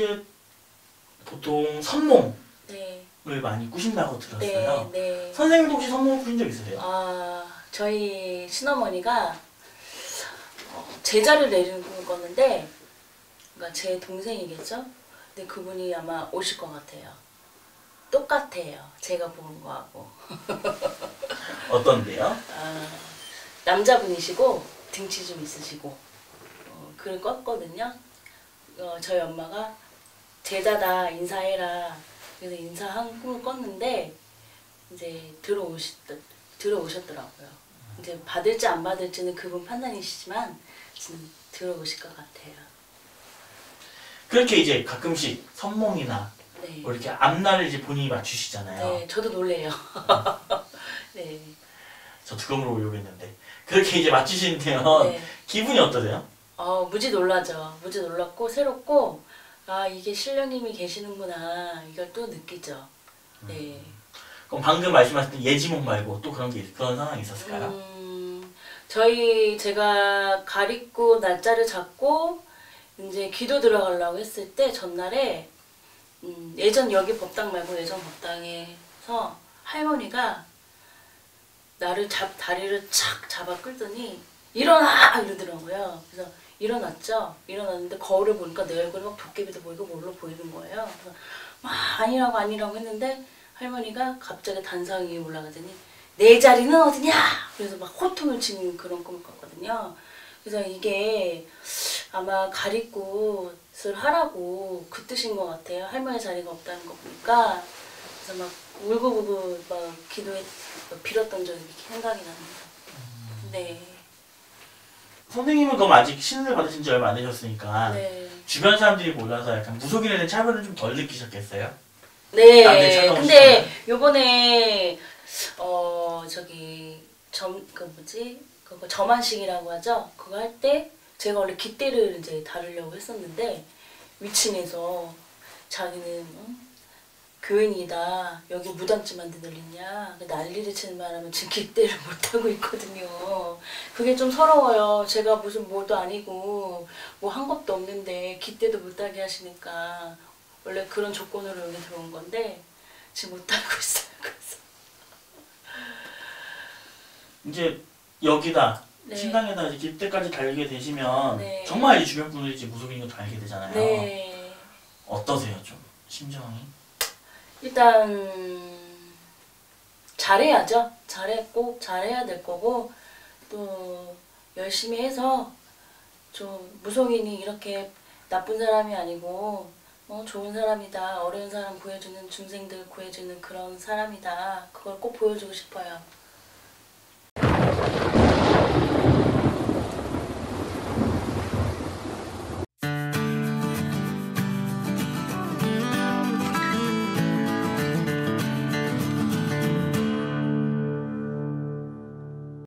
이제 보통 선몽을 네. 많이 꾸신다고 들었어요. 네. 네. 선생님도 혹시 선몽 꾸신 적 있으세요? 아, 저희 친어머니가 어, 제자를 내리는 건데, 그러니까 제 동생이겠죠? 근데 그분이 아마 오실 것 같아요. 똑같아요. 제가 본 거하고. 어떤데요? 아, 남자분이시고 등치 좀 있으시고 어, 글을 껐거든요. 어, 저희 엄마가 제자다 인사해라. 그래서 인사한 꿈을 꿨는데 이제 들어오시 들어오셨더라고요. 이제 받을지 안 받을지는 그분 판단이시지만 지금 들어오실 것 같아요. 그렇게 이제 가끔씩 선몽이나 네. 뭐 이렇게 앞날을 이제 본인이 맞추시잖아요. 네, 저도 놀래요. 네. 저 두검을 오려고 했는데 그렇게 이제 맞추시는데요. 네. 기분이 어떠세요? 어, 무지 놀라죠. 무지 놀랐고 새롭고 아 이게 신령님이 계시는구나 이걸 또 느끼죠. 네. 그럼 방금 말씀하셨던 예지몽 말고 또 그런 게 있- 그런 상황이 있었을까요? 음, 저희 제가 가리고 날짜를 잡고 이제 기도 들어가려고 했을 때 전날에 음, 예전 여기 법당 말고 예전 법당에서 할머니가 나를 잡 다리를 착 잡아 끌더니 일어나 이러더라고요. 그래서 일어났죠. 일어났는데 거울을 보니까 내 얼굴이 막 도깨비도 보이고 뭘로 보이는 거예요. 그래서 막 아니라고 아니라고 했는데 할머니가 갑자기 단상 위에 올라가더니 내 자리는 어디냐? 그래서 막 호통을 치는 그런 꿈을 꿨거든요. 그래서 이게 아마 가리꽃을 하라고 그 뜻인 것 같아요. 할머니 자리가 없다는 거 보니까 그래서 막 울고불고 막 기도해 빌었던 적이 생각이 납니다. 네, 선생님은 그럼 아직 신을 받으신 지 얼마 안 되셨으니까 네, 주변 사람들이 몰라서 약간 무속인에 대한 차별을 좀 덜 느끼셨겠어요? 네. 근데 요번에 어 저기 점그 뭐지 그거 점안식이라고 하죠. 그거 할 때 제가 원래 깃대를 이제 다루려고 했었는데 위층에서 자기는 응? 교인이다 여기 무당집 만들었냐 난리를 치는 바람에 지금 깃대를 못 하고 있거든요. 그게 좀 서러워요. 제가 무슨 뭐도 아니고 뭐 한 것도 없는데 깃대도 못하게 하시니까 원래 그런 조건으로 여기 들어온 건데 지금 못 하고 있어요. 그래서 이제 여기다 네. 신당에다 이제 길때까지 달리게 되시면 네. 정말 이 주변 분들이 이제 무속인인 것도 알게 되잖아요. 네 어떠세요 좀 심정이? 일단 잘해야죠. 잘해 꼭 잘해야 될 거고 또 열심히 해서 좀 무속인이 이렇게 나쁜 사람이 아니고 어, 좋은 사람이다 어려운 사람 구해주는 중생들 구해주는 그런 사람이다 그걸 꼭 보여주고 싶어요.